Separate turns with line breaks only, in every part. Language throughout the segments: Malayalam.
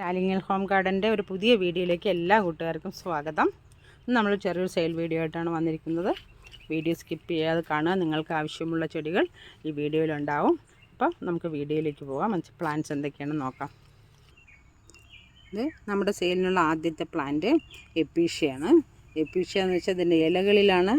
ടാലിങ്ങൽ ഹോം ഗാർഡന്റെ ഒരു പുതിയ വീഡിയോയിലേക്ക് എല്ലാ കൂട്ടുകാർക്കും സ്വാഗതം. നമ്മൾ ചെറിയൊരു സെയിൽ വീഡിയോ ആയിട്ടാണ് വന്നിരിക്കുന്നത്. വീഡിയോ സ്കിപ്പ് ചെയ്യാതെ കാണുക. നിങ്ങൾക്ക് ആവശ്യമുള്ള ചെടികൾ ഈ വീഡിയോയിലുണ്ടാവും അപ്പോൾ നമുക്ക് വീഡിയോയിലേക്ക് പോകാം. മനസ്സിൽ പ്ലാന്റ്സ് എന്തൊക്കെയാണെന്ന് നോക്കാം. ഇത് നമ്മുടെ സെയിലിനുള്ള ആദ്യത്തെ പ്ലാന്റ് എപ്പീഷ്യയാണ് എപ്പീഷ്യ എന്ന് വെച്ചാൽ ഇതിന്റെ ഇലകളിലാണ്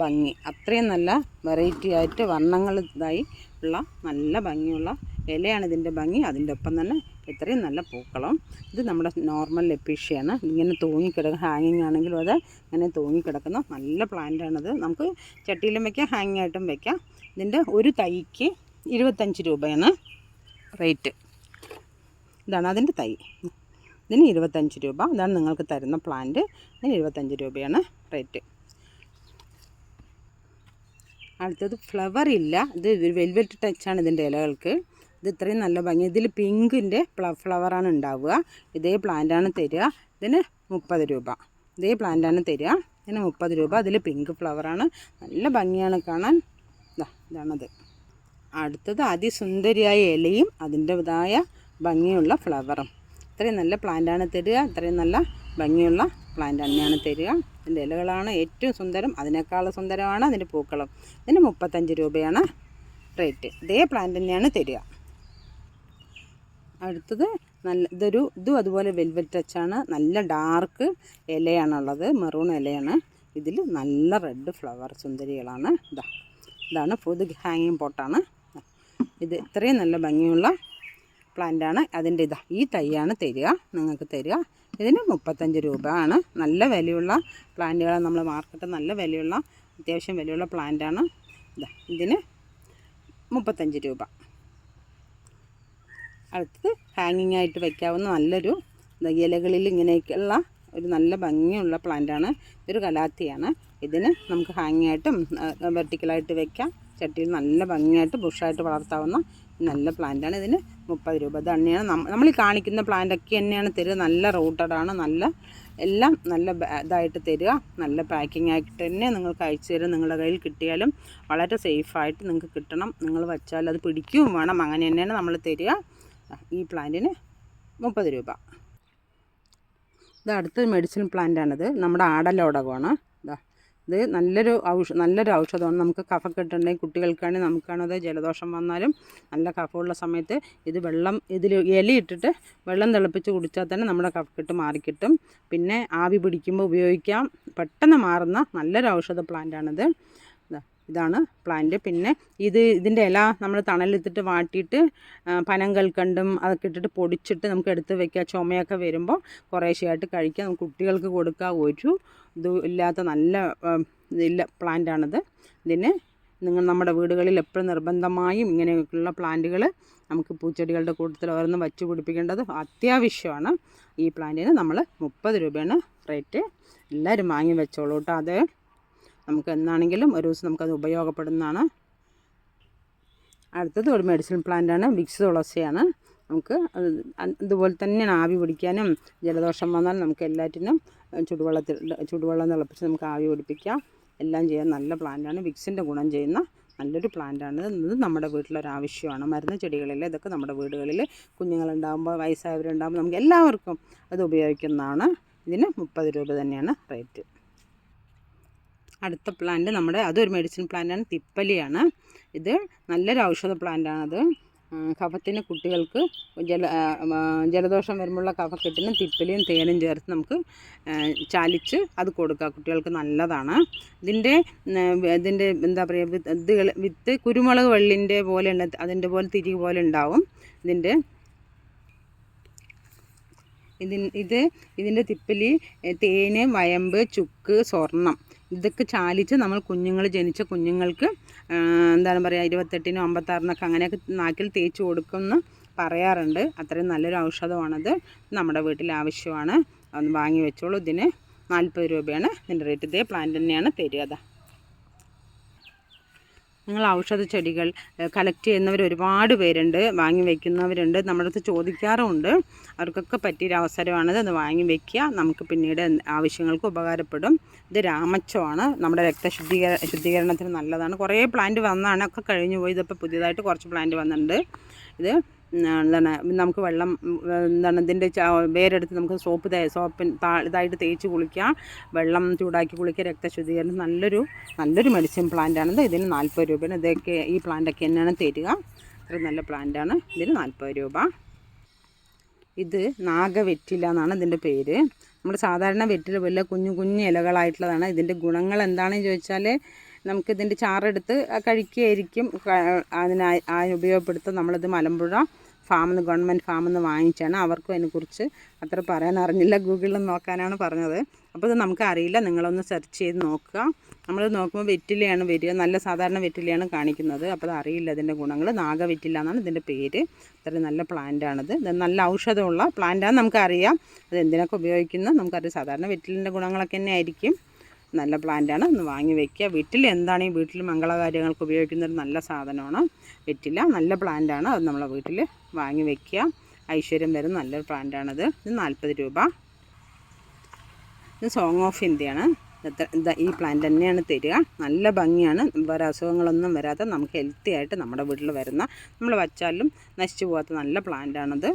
ഭംഗി. അത്രയും നല്ല വെറൈറ്റി ആയിട്ട് വർണങ്ങൾ ഇതായി ഉള്ള നല്ല ഭംഗിയുള്ള ഇലയാണ് ഇതിന്റെ ഭംഗി. അതിന്റെ ഒപ്പം തന്നെ ഇത്രയും നല്ല പൂക്കളും. ഇത് നമ്മുടെ നോർമൽ ലെപ്പീഷ്യയാണ് ഇങ്ങനെ തൂങ്ങിക്കിടക്കുക ഹാങ്ങിങ് ആണെങ്കിലും അത് ഇങ്ങനെ തൂങ്ങിക്കിടക്കുന്ന. നല്ല പ്ലാന്റാണിത് നമുക്ക് ചട്ടിയിലും വയ്ക്കാം ഹാങ്ങിങ് ആയിട്ടും വയ്ക്കാം ഇതിന്റെ ഒരു തൈക്ക് ഇരുപത്തഞ്ച് രൂപയാണ് റേറ്റ് ഇതാണ് അതിന്റെ തൈ. ഇതിന് ഇരുപത്തഞ്ച് രൂപ. ഇതാണ് നിങ്ങൾക്ക് തരുന്ന പ്ലാന്റ് ഇതിന് ഇരുപത്തഞ്ച് രൂപയാണ് റേറ്റ് അടുത്തത് ഫ്ലവർ ഇല്ല. ഇത് വെൽവെറ്റ് ടച്ചാണ് ഇതിന്റെ ഇലകൾക്ക്. ഇത് ഇത്രയും നല്ല ഭംഗി. ഇതിൽ പിങ്കിന്റെ ഫ്ലവറാണ് ഉണ്ടാവുക. ഇതേ പ്ലാന്റാണ് തരിക. ഇതിന് മുപ്പത് രൂപ. ഇതേ പ്ലാന്റാണ് തരിക. ഇതിന് മുപ്പത് രൂപ. അതിൽ പിങ്ക് ഫ്ലവറാണ് നല്ല ഭംഗിയാണ് കാണാൻ. ഇതാ ഇതാണത്. അടുത്തത് അതിസുന്ദരിയായ ഇലയും അതിന്റെതായ ഭംഗിയുള്ള ഫ്ലവറും ഇത്രയും നല്ല പ്ലാന്റാണ് തരിക. ഇത്രയും നല്ല ഭംഗിയുള്ള പ്ലാന്റ് തന്നെയാണ് തരിക. ഇതിന്റെ ഇലകളാണ് ഏറ്റവും സുന്ദരം. അതിനേക്കാൾ സുന്ദരമാണ് അതിന്റെ പൂക്കളും. ഇതിന് മുപ്പത്തഞ്ച് രൂപയാണ് റേറ്റ് ഇതേ പ്ലാന്റ് തന്നെയാണ് തരിക. അടുത്തത് നല്ല ഇതൊരു ഇതും അതുപോലെ വെൽവെറ്റ് ടച്ചാണ് നല്ല ഡാർക്ക് ഇലയാണുള്ളത് മെറൂൺ ഇലയാണ്. ഇതിൽ നല്ല റെഡ് ഫ്ലവർ സുന്ദരികളാണ്. ഇതാ ഇതാണ് ഇത് ഹാങ്ങിങ് പോട്ടാണ് ഇത് ഇത്രയും നല്ല ഭംഗിയുള്ള പ്ലാന്റാണ് അതിന്റെ ഇതാ ഈ തൈയാണ് തരിക നിങ്ങൾക്ക് തരിക. ഇതിന് മുപ്പത്തഞ്ച് രൂപ ആണ്. നല്ല വിലയുള്ള പ്ലാന്റുകളാണ് നമ്മൾ മാർക്കറ്റ് നല്ല വിലയുള്ള അത്യാവശ്യം വിലയുള്ള പ്ലാന്റാണ് ഇതാ ഇതിന് മുപ്പത്തഞ്ച് രൂപ. അടുത്തത് ഹാങ്ങിങ് ആയിട്ട് വയ്ക്കാവുന്ന നല്ലൊരു ഇലകളിൽ ഇങ്ങനെയൊക്കെയുള്ള ഒരു നല്ല ഭംഗിയുള്ള പ്ലാന്റാണ് ഇതൊരു കലാത്തിയാണ്. ഇതിന് നമുക്ക് ഹാങ്ങിങ് ആയിട്ടും വെർട്ടിക്കലായിട്ട് വെക്കാം. ചട്ടിയിൽ നല്ല ഭംഗിയായിട്ട് ബുഷായിട്ട് വളർത്താവുന്ന നല്ല പ്ലാന്റാണ് ഇതിന് മുപ്പത് രൂപ. ഇത് തന്നെയാണ് നമ്മൾ കാണിക്കുന്ന പ്ലാന്റൊക്കെ തന്നെയാണ് തരിക. നല്ല റൂട്ടഡാണ് നല്ല എല്ലാം നല്ല ഇതായിട്ട് തരിക. നല്ല പാക്കിംഗ് ആയിട്ട് തന്നെ നിങ്ങൾക്ക് അയച്ചു തരും. നിങ്ങളുടെ കയ്യിൽ കിട്ടിയാലും വളരെ സേഫായിട്ട് നിങ്ങൾക്ക് കിട്ടണം. നിങ്ങൾ വച്ചാൽ അത് പിടിക്കുകയും വേണം. അങ്ങനെ തന്നെയാണ് നമ്മൾ തരിക. ഈ പ്ലാന്റിന് മുപ്പത് രൂപ. ഇത് അടുത്ത മെഡിസിൻ പ്ലാന്റാണിത്. നമ്മുടെ ആടലോടകമാണ് ഇതാ ഇത് നല്ലൊരു ഔഷ നല്ലൊരു ഔഷധമാണ്. നമുക്ക് കഫക്കെട്ടുണ്ടെങ്കിൽ കുട്ടികൾക്കാണെങ്കിൽ നമുക്കാണത് ജലദോഷം വന്നാലും നല്ല കഫമുള്ള സമയത്ത് ഇത് വെള്ളം ഇതിൽ ഇലയിട്ടിട്ട് വെള്ളം തിളപ്പിച്ച് കുടിച്ചാൽ തന്നെ നമ്മുടെ കഫക്കെട്ട് മാറിക്കിട്ടും. പിന്നെ ആവി പിടിക്കുമ്പോൾ ഉപയോഗിക്കാം. പെട്ടെന്ന് മാറുന്ന നല്ലൊരു ഔഷധ പ്ലാന്റാണിത്. ഇതാണ് പ്ലാന്റ് പിന്നെ ഇത് ഇതിന്റെ ഇല നമ്മൾ തണലെടുത്തിട്ട് വാട്ടിയിട്ട് പനം കൽക്കണ്ടും അതൊക്കെ ഇട്ടിട്ട് പൊടിച്ചിട്ട് നമുക്ക് എടുത്ത് വെക്കുക. ചുമയൊക്കെ വരുമ്പോൾ കുറേശ്ശെയായിട്ട് കഴിക്കുക. നമുക്ക് കുട്ടികൾക്ക് കൊടുക്കുക. ഒരു ഇത് ഇല്ലാത്ത നല്ല ഇല്ല പ്ലാന്റാണിത് ഇതിന് നിങ്ങൾ നമ്മുടെ വീടുകളിൽ എപ്പോഴും നിർബന്ധമായും ഇങ്ങനെയൊക്കെയുള്ള പ്ലാന്റുകൾ നമുക്ക് പൂച്ചെടികളുടെ കൂട്ടത്തിൽ ഓരോന്ന് വച്ച് പിടിപ്പിക്കേണ്ടത് അത്യാവശ്യമാണ്. ഈ പ്ലാന്റിന് നമ്മൾ മുപ്പത് രൂപയാണ് റേറ്റ് എല്ലാവരും വാങ്ങി വെച്ചോളൂ കേട്ടോ അത്. നമുക്ക് എന്നാണെങ്കിലും ഒരു ദിവസം നമുക്കത് ഉപയോഗപ്പെടുന്നതാണ്. അടുത്തത് ഒരു മെഡിസിൻ പ്ലാന്റാണ് വിക്സ് തുളസിയാണ്. നമുക്ക് ഇതുപോലെ തന്നെയാണ് ആവി പിടിക്കാനും ജലദോഷം വന്നാൽ നമുക്ക് എല്ലാറ്റിനും ചുടുവെള്ളത്തിൽ ചുടുവെള്ളം തിളപ്പിച്ച് നമുക്ക് ആവി പിടിപ്പിക്കാം. എല്ലാം ചെയ്യാൻ നല്ല പ്ലാന്റാണ് വിക്സിന്റെ ഗുണം ചെയ്യുന്ന നല്ലൊരു പ്ലാന്റാണ് ഇത് നമ്മുടെ വീട്ടിലൊരാവശ്യമാണ് മരുന്ന് ചെടികളിൽ ഇതൊക്കെ നമ്മുടെ വീടുകളിൽ കുഞ്ഞുങ്ങളുണ്ടാകുമ്പോൾ വയസ്സായവരുണ്ടാകുമ്പോൾ നമുക്ക് എല്ലാവർക്കും അത് ഉപയോഗിക്കുന്നതാണ്. ഇതിന് മുപ്പത് രൂപ തന്നെയാണ് റേറ്റ് അടുത്ത പ്ലാന്റ് നമ്മുടെ അതൊരു മെഡിസിൻ പ്ലാന്റാണ് തിപ്പലിയാണ്. ഇത് നല്ലൊരു ഔഷധ പ്ലാന്റാണത് കഫത്തിന് കുട്ടികൾക്ക് ജല ജലദോഷം വരുമ്പോഴുള്ള കഫക്കെട്ടിന് തിപ്പലിയും തേനും ചേർത്ത് നമുക്ക് ചാലിച്ച് അത് കൊടുക്കുക കുട്ടികൾക്ക് നല്ലതാണ്. ഇതിന്റെ ഇതിന്റെ എന്താ പറയുക വിത്ത് വിത്ത് കുരുമുളക് വെള്ളിന്റെ പോലെ ഉണ്ട് അതിന്റെ പോലെ തിരി പോലെ ഉണ്ടാവും. ഇതിന്റെ ഇതിൻ ഇത് ഇതിന്റെ തിപ്പലി തേന് വയമ്പ് ചുക്ക് സ്വർണം ഇതൊക്കെ ചാലിച്ച് നമ്മൾ കുഞ്ഞുങ്ങൾ ജനിച്ച കുഞ്ഞുങ്ങൾക്ക് എന്താണ് പറയുക ഇരുപത്തെട്ടിനും അമ്പത്താറിനൊക്കെ അങ്ങനെയൊക്കെ നാക്കിൽ തേച്ച് കൊടുക്കുമെന്ന് പറയാറുണ്ട്. അത്രയും നല്ലൊരു ഔഷധമാണത്. നമ്മുടെ വീട്ടിൽ ആവശ്യമാണ്. ഒന്ന് വാങ്ങി വെച്ചോളൂ. ഇതിന് നാൽപ്പത് രൂപയാണ്. ഇതിന്റെ റേറ്റ് ഇതേ. പ്ലാന്റ് തന്നെയാണ് തരിക. നിങ്ങൾ ഔഷധ ചെടികൾ കളക്ട് ചെയ്യുന്നവർ ഒരുപാട് പേരുണ്ട് വാങ്ങി വയ്ക്കുന്നവരുണ്ട് നമ്മുടെ അടുത്ത് ചോദിക്കാറുമുണ്ട്. അവർക്കൊക്കെ പറ്റിയൊരു അവസരമാണിത് അത് വാങ്ങി വയ്ക്കുക നമുക്ക് പിന്നീട് ആവശ്യങ്ങൾക്ക് ഉപകാരപ്പെടും. ഇത് രാമച്ചമാണ് നമ്മുടെ രക്തശുദ്ധീകര ശുദ്ധീകരണത്തിന് നല്ലതാണ്. കുറേ പ്ലാന്റ് വന്നതാണ് ഒക്കെ കഴിഞ്ഞു പോയി ഇതിപ്പോൾ പുതിയതായിട്ട് കുറച്ച് പ്ലാന്റ് വന്നിട്ടുണ്ട്. ഇത് എന്താണ് നമുക്ക് വെള്ളം എന്താണ് ഇതിന്റെ വേരെടുത്ത് നമുക്ക് സോപ്പ് തേ സോപ്പിൻ ഇതായിട്ട് തേച്ച് കുളിക്കാം വെള്ളം ചൂടാക്കി കുളിക്കുക രക്തശുദ്ധീകരണം നല്ലൊരു നല്ലൊരു മെഡിസിൻ പ്ലാന്റാണിത് ഇതിന് നാൽപ്പത് രൂപയാണ് ഇതൊക്കെ ഈ പ്ലാന്റൊക്കെ തന്നെയാണ് തരിക. അത്ര നല്ല പ്ലാന്റാണ് ഇതിന് നാൽപ്പത് രൂപ. ഇത് നാഗവെറ്റില എന്നാണ് ഇതിന്റെ പേര്. നമ്മൾ സാധാരണ വെറ്റില പോലെ കുഞ്ഞു കുഞ്ഞു ഇലകളായിട്ടുള്ളതാണ്. ഇതിന്റെ ഗുണങ്ങൾ എന്താണെന്ന് ചോദിച്ചാൽ നമുക്ക് ഇതിന്റെ ചാറെടുത്ത് കഴിക്കുകയായിരിക്കും. ആ ഉപയോഗപ്പെടുത്തും. നമ്മളിത് മലമ്പുഴ ഫാമിൽ നിന്ന് ഗവൺമെന്റ് ഫാമിൽ നിന്ന് വാങ്ങിച്ചാണ് അവർക്കും അതിനെക്കുറിച്ച് അത്ര പറയാൻ അറിഞ്ഞില്ല. ഗൂഗിളിൽ നോക്കാനാണ് പറഞ്ഞത്. അപ്പോൾ ഇത് നമുക്കറിയില്ല. നിങ്ങളൊന്ന് സെർച്ച് ചെയ്ത് നോക്കുക. നമ്മൾ നോക്കുമ്പോൾ വെറ്റിലയാണ് വരിക. നല്ല സാധാരണ വെറ്റിലയാണ് കാണിക്കുന്നത്. അപ്പോൾ അറിയില്ല ഇതിന്റെ ഗുണങ്ങൾ. നാഗവെറ്റില എന്നാണ് ഇതിന്റെ പേര്. അത്രയും നല്ല പ്ലാന്റാണിത്. ഇത് നല്ല ഔഷധമുള്ള പ്ലാന്റാണെന്ന് നമുക്കറിയാം. അത് എന്തിനൊക്കെ ഉപയോഗിക്കുന്നു? നമുക്കറിയാം. സാധാരണ വെറ്റിലിന്റെ ഗുണങ്ങളൊക്കെ തന്നെ ആയിരിക്കും നല്ല പ്ലാന്റാണ്. ഒന്ന് വാങ്ങി വെക്കുക. വീട്ടിൽ എന്താണ് ഈ വീട്ടിൽ മംഗളകാര്യങ്ങൾക്ക് ഉപയോഗിക്കുന്ന ഒരു നല്ല സാധനമാണ്? വെറ്റില. നല്ല പ്ലാന്റാണ്. അത് നമ്മളെ വീട്ടിൽ വാങ്ങി വെക്കുക. ഐശ്വര്യം വരും നല്ലൊരു പ്ലാന്റാണത്. ഇത് നാൽപ്പത് രൂപ. ഇത് സോങ് ഓഫ് ഇന്ത്യയാണ് എത്ര ഈ പ്ലാന്റ് തന്നെയാണ് തരിക. നല്ല ഭംഗിയാണ്. വേറെ അസുഖങ്ങളൊന്നും വരാതെ നമുക്ക് ഹെൽത്തി ആയിട്ട് നമ്മുടെ വീട്ടിൽ വരുന്ന നമ്മൾ വച്ചാലും നശിച്ചു പോകാത്ത നല്ല പ്ലാന്റാണത്.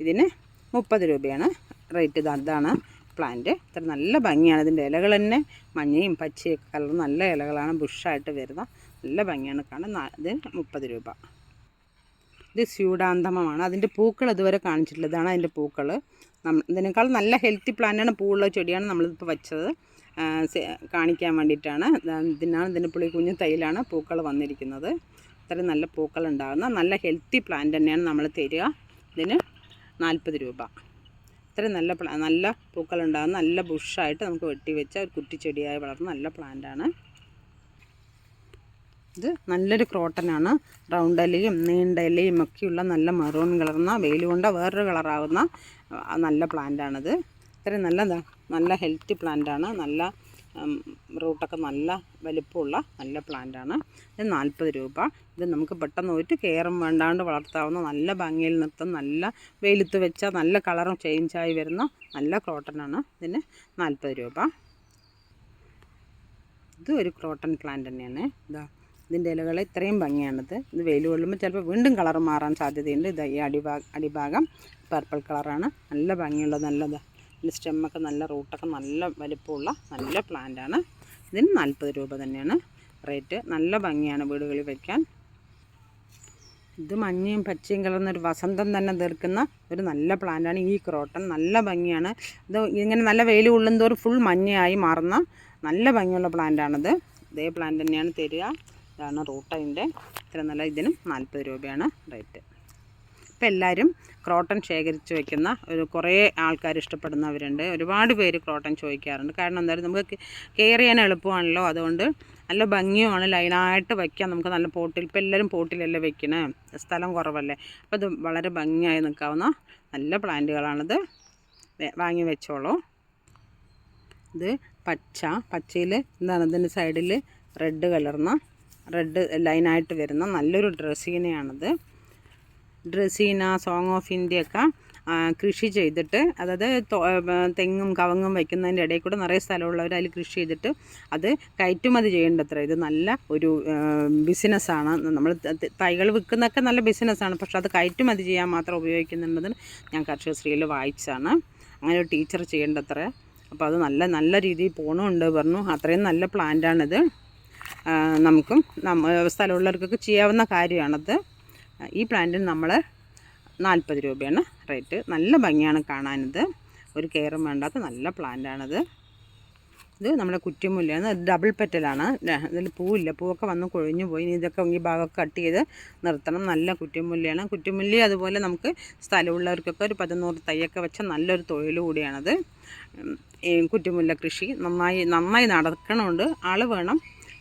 ഇതിന് മുപ്പത് രൂപയാണ്. റേറ്റ് ഇത് അതാണ്. പ്ലാന്റ്. ഇത്ര നല്ല ഭംഗിയാണ്. ഇതിന്റെ ഇലകൾ തന്നെ മഞ്ഞയും പച്ചയും കളർ നല്ല ഇലകളാണ്. ബുഷായിട്ട് വരുന്ന നല്ല ഭംഗിയാണ്. കാണാൻ ഇത് മുപ്പത് രൂപ. ഇത് സ്യൂഡാന്തമമാണ്. അതിന്റെ പൂക്കൾ ഇതുവരെ കാണിച്ചിട്ടില്ല. ഇതാണ് അതിന്റെ പൂക്കൾ ഇതിനേക്കാൾ നല്ല ഹെൽത്തി പ്ലാന്റാണ് പൂവുള്ള ചെടിയാണ് നമ്മളിപ്പോൾ വെച്ചത്. കാണിക്കാൻ വേണ്ടിയിട്ടാണ്. ഇതിനാണ് ഇതിന്റെ പുളി കുഞ്ഞു തൈലാണ് പൂക്കൾ വന്നിരിക്കുന്നത്. ഇത്രയും നല്ല പൂക്കൾ ഉണ്ടാകുന്ന നല്ല ഹെൽത്തി പ്ലാന്റ് തന്നെയാണ് നമ്മൾ തരിക. ഇതിന് നാൽപ്പത് രൂപ. ഇത്രയും നല്ല നല്ല പൂക്കളുണ്ടാകുന്ന നല്ല ബുഷായിട്ട് നമുക്ക് വെട്ടി വെച്ച ഒരു കുറ്റിച്ചെടിയായി വളർന്ന നല്ല പ്ലാന്റാണ്. ഇത് നല്ലൊരു ക്രോട്ടനാണ്. റൗണ്ട് ഇലയും നീണ്ട ഇലയും ഒക്കെയുള്ള നല്ല മെറൂൺ കളർന്ന വെയിൽ കൊണ്ട് വേറൊരു കളറാവുന്ന നല്ല പ്ലാന്റാണിത്. ഇത്രയും നല്ലതാണ് നല്ല ഹെൽത്തി പ്ലാന്റാണ്. നല്ല റൂട്ടൊക്കെ നല്ല വലിപ്പമുള്ള നല്ല പ്ലാന്റാണ്. ഇത് നാൽപ്പത് രൂപ. ഇത് നമുക്ക് പെട്ടെന്ന് ഒരു കെയറും വേണ്ടാണ്ട് വളർത്താവുന്ന നല്ല ഭംഗിയിൽ നിർത്തുന്ന നല്ല വെയിലത്ത് വെച്ചാൽ നല്ല കളറും ചേഞ്ചായി വരുന്ന നല്ല ക്രോട്ടനാണ് ഇതിന് നാൽപ്പത് രൂപ. ഇത് ഒരു ക്രോട്ടൺ പ്ലാന്റ് തന്നെയാണ്. ഇതാ ഇതിന്റെ ഇലകൾ ഇത്രയും ഭംഗിയാണിത്. ഇത് വെയിൽ കൊള്ളുമ്പോൾ ചിലപ്പോൾ വീണ്ടും കളർ മാറാൻ സാധ്യതയുണ്ട്. ഇത് ഈ അടിഭാഗം അടിഭാഗം പർപ്പിൾ കളറാണ്. നല്ല ഭംഗിയുള്ള നല്ലത്. ഇതിന്റെ സ്റ്റെമ്മൊക്കെ നല്ല റൂട്ടൊക്കെ നല്ല വലിപ്പമുള്ള നല്ല പ്ലാന്റാണ്. ഇതിന് നാൽപ്പത് രൂപ തന്നെയാണ് റേറ്റ്. നല്ല ഭംഗിയാണ് വീടുകളിൽ വയ്ക്കാൻ ഇത് മഞ്ഞയും പച്ചയും കലർന്ന ഒരു വസന്തം തന്നെ തീർക്കുന്ന ഒരു നല്ല പ്ലാന്റാണ് ഈ ക്രോട്ടൺ. നല്ല ഭംഗിയാണ്. ഇത് ഇങ്ങനെ നല്ല വെയിൽ കൊള്ളുന്തോറും ഫുൾ മഞ്ഞയായി മാറുന്ന നല്ല ഭംഗിയുള്ള പ്ലാന്റാണിത്. ഇതേ പ്ലാന്റ് തന്നെയാണ് തരിക. ഇതാണ് റൂട്ടതിന്റെ ഇത്ര നല്ല ഇതിനും നാൽപ്പത് രൂപയാണ് റേറ്റ്. ഇപ്പം എല്ലാവരും ക്രോട്ടൺ ശേഖരിച്ച് വെക്കുന്ന ഒരു കുറേ ആൾക്കാർ ഇഷ്ടപ്പെടുന്നവരുണ്ട്. ഒരുപാട് പേര് ക്രോട്ടൺ ചോദിക്കാറുണ്ട്. കാരണം എന്തായാലും നമുക്ക് കെയർ ചെയ്യാൻ എളുപ്പമാണല്ലോ. അതുകൊണ്ട് നല്ല ഭംഗിയുമാണ് ലൈനായിട്ട് വയ്ക്കാം നമുക്ക് നല്ല പോട്ടിൽ ഇപ്പം എല്ലാവരും പോട്ടിലല്ലേ വെക്കണേ? സ്ഥലം കുറവല്ലേ? അപ്പോൾ ഇത് വളരെ ഭംഗിയായി നിൽക്കാവുന്ന നല്ല പ്ലാന്റുകളാണിത്. വാങ്ങി വെച്ചോളൂ. ഇത് പച്ച പച്ചയിൽ എന്താണ് ഇതിന്റെ സൈഡിൽ റെഡ് കലർന്ന റെഡ് ലൈനായിട്ട് വരുന്ന നല്ലൊരു ഡ്രസ്സീനയാണിത് ഡ്രസീന സോങ് ഓഫ് ഇന്ത്യ ഒക്കെ കൃഷി ചെയ്തിട്ട് അതായത് തെങ്ങും കവങ്ങും വയ്ക്കുന്നതിന്റെ ഇടയിൽ കൂടെ നിറയെ സ്ഥലമുള്ളവർ അതിൽ കൃഷി ചെയ്തിട്ട് അത് കയറ്റുമതി ചെയ്യേണ്ടത്ര. ഇത് നല്ല ഒരു ബിസിനസ്സാണ്. നമ്മൾ തൈകൾ വിൽക്കുന്നതൊക്കെ നല്ല ബിസിനസ്സാണ്. പക്ഷെ അത് കയറ്റുമതി ചെയ്യാൻ മാത്രം ഉപയോഗിക്കുന്നുണ്ടെന്ന് ഞാൻ കർഷക കർഷകശ്രീയിൽ വായിച്ചാണ് അങ്ങനെ ഒരു ടീച്ചർ ചെയ്യേണ്ടത്ര. അപ്പോൾ അത് നല്ല നല്ല രീതിയിൽ പോകണമുണ്ട് പറഞ്ഞു. അത്രയും നല്ല പ്ലാന്റാണിത്. നമുക്കും നമ്മ സ്ഥലമുള്ളവർക്കൊക്കെ ചെയ്യാവുന്ന കാര്യമാണത്. ഈ പ്ലാന്റിന് നമ്മൾ നാൽപ്പത് രൂപയാണ് റേറ്റ്. നല്ല ഭംഗിയാണ് കാണാനിത്. ഒരു കെയറും വേണ്ടാത്ത നല്ല പ്ലാന്റാണിത്. ഇത് നമ്മുടെ കുറ്റിമുല്ലയാണ്. ഡബിൾ പെറ്റലാണ്. ഇതിൽ പൂവില്ല. പൂവൊക്കെ വന്ന് കൊഴിഞ്ഞു പോയി. ഇതൊക്കെ ഈ ഭാഗമൊക്കെ കട്ട് ചെയ്ത് നിർത്തണം. നല്ല കുറ്റിമുല്ലയാണ്. കുറ്റിമുല്ല അതുപോലെ നമുക്ക് സ്ഥലമുള്ളവർക്കൊക്കെ ഒരു പതിനൂറ് തൈയൊക്കെ വെച്ച നല്ലൊരു തൊഴിൽ കൂടിയാണത്. കുറ്റിമുല്ല കൃഷി നന്നായി നന്നായി നടക്കണമുണ്ട് ആൾ വേണം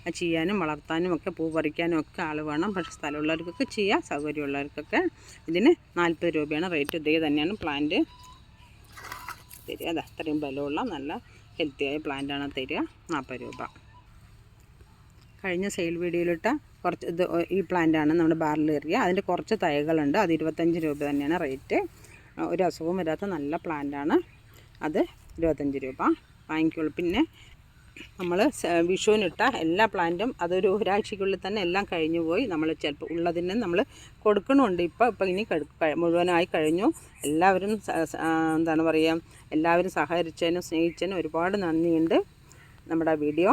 ചെയ്യാനും വളർത്താനും ഒക്കെ പൂ പറിക്കാനും ഒക്കെ ആൾ വേണം. പക്ഷെ സ്ഥലമുള്ളവർക്കൊക്കെ ചെയ്യാം സൗകര്യമുള്ളവർക്കൊക്കെ. ഇതിന് നാൽപ്പത് രൂപയാണ് റേറ്റ്. ഇതേ തന്നെയാണ് പ്ലാന്റ്. തരിക. അത് അത്രയും ബലമുള്ള നല്ല ഹെൽത്തിയായ പ്ലാന്റാണ് തരിക. നാൽപ്പത് രൂപ. കഴിഞ്ഞ സെയിൽ വീഡിയോയിലിട്ട കുറച്ച് ഇത് ഈ പ്ലാന്റാണ് നമ്മുടെ ബാറിലേറിയ അതിന്റെ കുറച്ച് തൈകളുണ്ട്. അത് ഇരുപത്തഞ്ച് രൂപ തന്നെയാണ് റേറ്റ് ഒരു അസുഖവും വരാത്ത നല്ല പ്ലാന്റാണ് അത് ഇരുപത്തഞ്ച് രൂപ. വാങ്ങിക്കുള്ളൂ പിന്നെ നമ്മൾ വിഷുവിനിട്ട എല്ലാ പ്ലാന്റും അതൊരു ഒരാഴ്ചയ്ക്കുള്ളിൽ തന്നെ എല്ലാം കഴിഞ്ഞു പോയി. നമ്മൾ ചിലപ്പോൾ ഉള്ളതിനെ നമ്മൾ കൊടുക്കണമുണ്ട് ഇപ്പോൾ ഇപ്പോൾ ഇനി മുഴുവനായി കഴിഞ്ഞു. എല്ലാവരും എന്താണ് പറയുക എല്ലാവരും സഹകരിച്ചതിനും സ്നേഹിച്ചതിനും ഒരുപാട് നന്ദിയുണ്ട്. നമ്മുടെ വീഡിയോ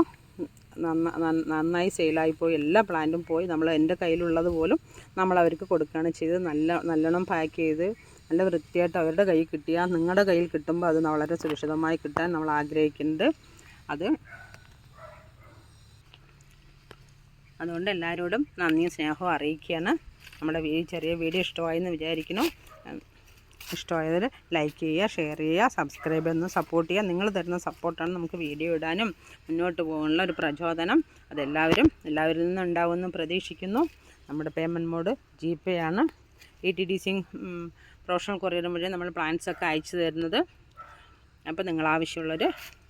നന്നായി സെയിലായി സെയിലായിപ്പോയി എല്ലാ പ്ലാന്റും പോയി നമ്മൾ എന്റെ കയ്യിലുള്ളത് പോലും നമ്മൾ അവർക്ക് കൊടുക്കുകയാണ് ചെയ്തത്. നല്ല നല്ലോണം പാക്ക് ചെയ്ത് നല്ല വൃത്തിയായിട്ട് അവരുടെ കയ്യിൽ കിട്ടിയാൽ നിങ്ങളുടെ കയ്യിൽ കിട്ടുമ്പോൾ അത് വളരെ സുരക്ഷിതമായി കിട്ടാൻ നമ്മൾ ആഗ്രഹിക്കുന്നുണ്ട്. അത് അതുകൊണ്ട് എല്ലാവരോടും നന്ദിയും സ്നേഹവും അറിയിക്കുകയാണ്. നമ്മുടെ ഈ ചെറിയ വീഡിയോ ഇഷ്ടമായെന്ന് വിചാരിക്കുന്നു. ഇഷ്ടമായതിൽ ലൈക്ക് ചെയ്യുക ഷെയർ ചെയ്യുക സബ്സ്ക്രൈബ് ചെയ്യുന്ന സപ്പോർട്ട് ചെയ്യുക. നിങ്ങൾ തരുന്ന സപ്പോർട്ടാണ് നമുക്ക് വീഡിയോ ഇടാനും മുന്നോട്ട് പോകാനുള്ള ഒരു പ്രചോദനം. അതെല്ലാവരും എല്ലാവരിൽ നിന്നും ഉണ്ടാവുമെന്ന് പ്രതീക്ഷിക്കുന്നു. നമ്മുടെ പേയ്മെന്റ് മോഡ് ജി പേ ആണ്. ഇ ടി ഡി സിങ് പ്രൊഫഷണൽ കൊറിയർ വഴി നമ്മൾ പ്ലാൻസ് ഒക്കെ അയച്ചു തരുന്നത്. അപ്പോൾ ചോ-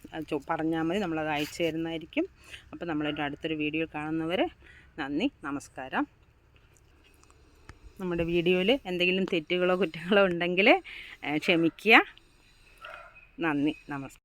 പറഞ്ഞാൽ മതി. നമ്മളത് അയച്ചു തരുന്നതായിരിക്കും. അപ്പോൾ നമ്മളൊരു അടുത്തൊരു വീഡിയോ കാണുന്നവരെ നന്ദി. നമസ്കാരം. നമ്മുടെ വീഡിയോയിൽ എന്തെങ്കിലും തെറ്റുകളോ കുറ്റങ്ങളോ ഉണ്ടെങ്കിൽ ക്ഷമിക്കുക. നന്ദി. നമസ്കാരം